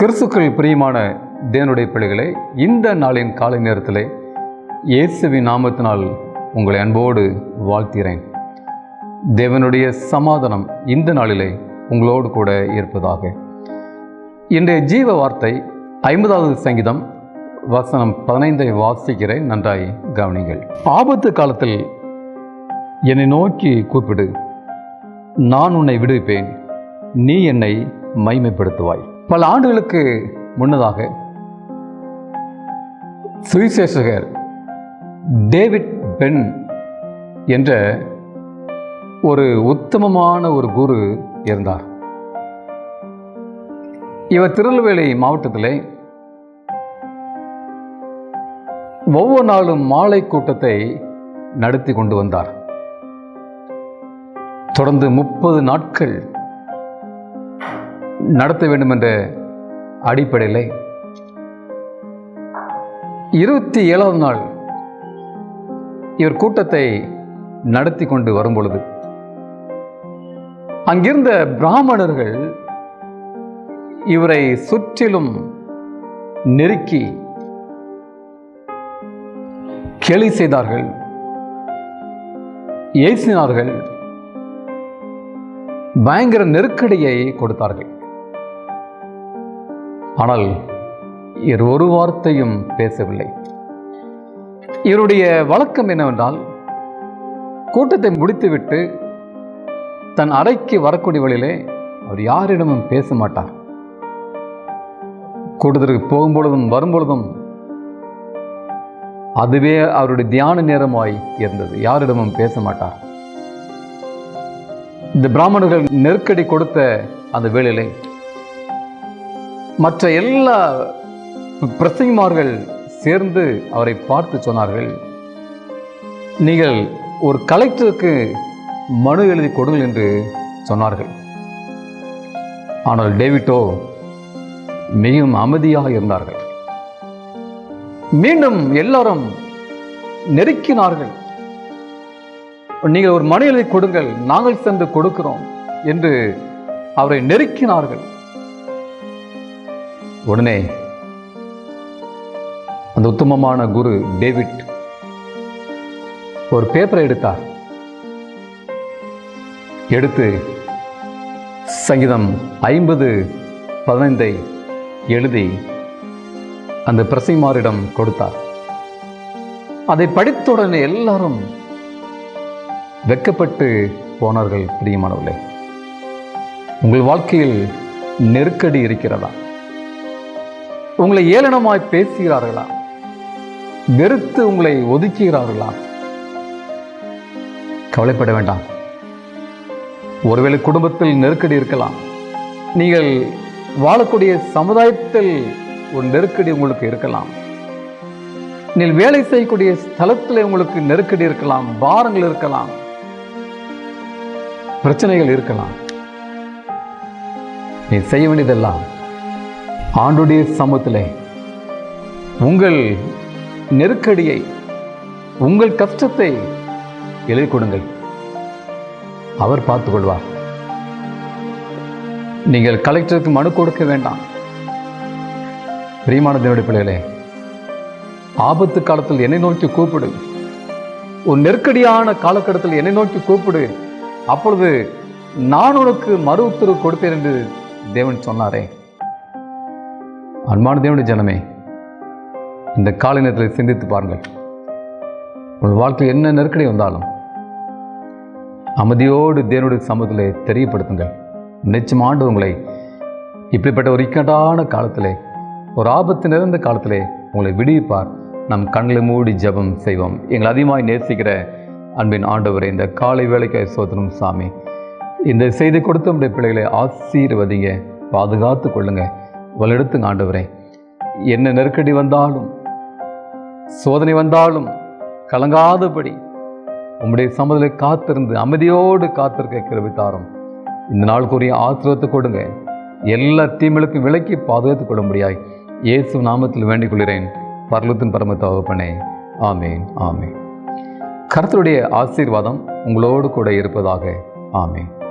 கிறிஸ்துக்கள் பிரியமான தேவனுடைய பிள்ளைகளை இந்த நாளின் காலை நேரத்தில் இயேசுவின் நாமத்தினால் உங்களை அன்போடு வாழ்த்திறேன் தேவனுடைய சமாதானம் இந்த நாளிலே உங்களோடு கூட இருப்பதாக. இன்றைய ஜீவ வார்த்தை ஐம்பதாவது சங்கீதம் வசனம் பதினைந்தை வாசிக்கிறேன் நன்றாய் கவனிங்கள் ஆபத்து காலத்தில் என்னை நோக்கி கூப்பிடு. நான் உன்னை விடுவிப்பேன். நீ என்னை மைமைப்படுத்துவாய் பல ஆண்டுகளுக்கு முன்னதாக சுவிசேஷகர் டேவிட் பென் என்ற ஒரு உத்தமமான ஒரு குரு இருந்தார். இவர் திருநெல்வேலி மாவட்டத்திலே ஒவ்வொரு நாளும் மாலை கூட்டத்தை நடத்தி கொண்டு வந்தார். தொடர்ந்து முப்பது நாட்கள் நடத்த வேண்டும் என்ற அடிப்படையில் இருபத்தி ஏழாவது நாள் இவர் கூட்டத்தை நடத்தி கொண்டு வரும் பொழுது அங்கிருந்த பிராமணர்கள் இவரை சுற்றிலும் நெருக்கி கேலி செய்தார்கள் ஏசினார்கள் பயங்கர நெருக்கடியை கொடுத்தார்கள். ஆனால் இவர் ஒரு வார்த்தையும் பேசவில்லை. இவருடைய வழக்கம் என்னவென்றால் கூட்டத்தை முடித்துவிட்டு தன் அறைக்கு வரக்கூடிய வழியிலே அவர் யாரிடமும் பேச மாட்டார். கூட்டத்திற்கு போகும்பொழுதும் வரும்பொழுதும் அதுவே அவருடைய தியான நேரமாய் இருந்தது. யாரிடமும் பேச மாட்டார். இந்த பிராமணர்கள் நெருக்கடி கொடுத்த அந்த வேளையிலே மற்ற எல்லா பிரசங்கிமார்கள் சேர்ந்து அவரை பார்த்து சொன்னார்கள் நீங்கள் ஒரு கலெக்டருக்கு மனு எழுதி கொடுங்கள் என்று சொன்னார்கள். ஆனால் டேவிட்டோ மிகவும் அமைதியாக இருந்தார்கள். மீண்டும் எல்லாரும் நெருக்கினார்கள். நீங்கள் ஒரு மனு எழுதி கொடுங்கள் நாங்கள் சென்று கொடுக்கிறோம் என்று அவரை நெருக்கினார்கள். உடனே அந்த உத்தமமான குரு டேவிட் ஒரு பேப்பரை எடுத்தார். எடுத்து சங்கீதம் ஐம்பது பதினைந்தை எழுதி அந்த பிரசிமாரிடம் கொடுத்தார். அதை படித்த உடனே எல்லாரும் வெக்கப்பட்டு போனார்கள் பிரியமானவர்களே. உங்கள் வாழ்க்கையில் நெருக்கடி இருக்கிறதா? உங்களை ஏளனமாய் பேசுகிறார்களா? வெறுத்து உங்களை ஒதுக்குகிறார்களா? கவலைப்பட வேண்டாம். ஒருவேளை குடும்பத்தில் நெருக்கடி இருக்கலாம். நீங்கள் வாழக்கூடிய சமுதாயத்தில் ஒரு நெருக்கடி உங்களுக்கு இருக்கலாம். நீங்கள் வேலை செய்யக்கூடிய ஸ்தலத்தில் உங்களுக்கு நெருக்கடி இருக்கலாம். பாரங்கள் இருக்கலாம். பிரச்சனைகள் இருக்கலாம். நீ செய்ய வேண்டியதெல்லாம் ஆண்டுடைய சமூகத்தில் உங்கள் நெருக்கடியை உங்கள் கஷ்டத்தை எழுதி கொடுங்கள். அவர் பார்த்துக் கொள்வார். நீங்கள் கலெக்டருக்கு மனு கொடுக்க வேண்டாம். பிரியமான தேவடைய பிள்ளைகளே ஆபத்து காலத்தில் என்னை நோக்கி கூப்பிடு. ஒரு நெருக்கடியான காலகட்டத்தில் என்னை நோக்கி கூப்பிடு. அப்பொழுது நான் உனக்கு மறு உத்தரவு கொடுப்பேன் என்று தேவன் சொன்னாரே. அன்பான தேவனுடைய ஜனமே இந்த காலை நேரத்தில் சிந்தித்து பாருங்கள். உங்கள் வாழ்க்கையில் என்ன நெருக்கடி வந்தாலும் அமைதியோடு தேவனுடைய சமூகத்திலே தெரியப்படுத்துங்கள். நிச்சயம் ஆண்டு உங்களை இப்படிப்பட்ட ஒரு இக்கட்டான காலத்திலே ஒரு ஆபத்து நிறைந்த காலத்திலே உங்களை விடுவிப்பார். நம் கண்களை மூடி ஜெபம் செய்வோம். எங்களை அதிகமாக நேசிக்கிற அன்பின் ஆண்டவரை இந்த காலை வேலைக்கு சோதனும் சாமி இந்த செய்தி கொடுத்த உடைய பிள்ளைகளை ஆசீர்வதிங்க பாதுகாத்து கொள்ளுங்க. வலெடுத்துங்க ஆண்டவரே. என்ன நெருக்கடி வந்தாலும் சோதனை வந்தாலும் கலங்காதபடி உம்முடைய சமதலை காத்திருந்து அமைதியோடு காத்திருக்க கிருபித்தாரும் இந்த நாளுக்குரிய ஆசிரியத்தை கொடுங்க. எல்லா தீமைகளுக்கும் விலக்கி பாதுகாத்துக் கொள்ள முடியாய் இயேசு நாமத்தில் வேண்டிக் கொள்கிறேன். பரலத்தின் பரம தகப்பனே. ஆமேன் ஆமேன். கருத்துடைய ஆசீர்வாதம் உங்களோடு கூட இருப்பதாக. ஆமேன்.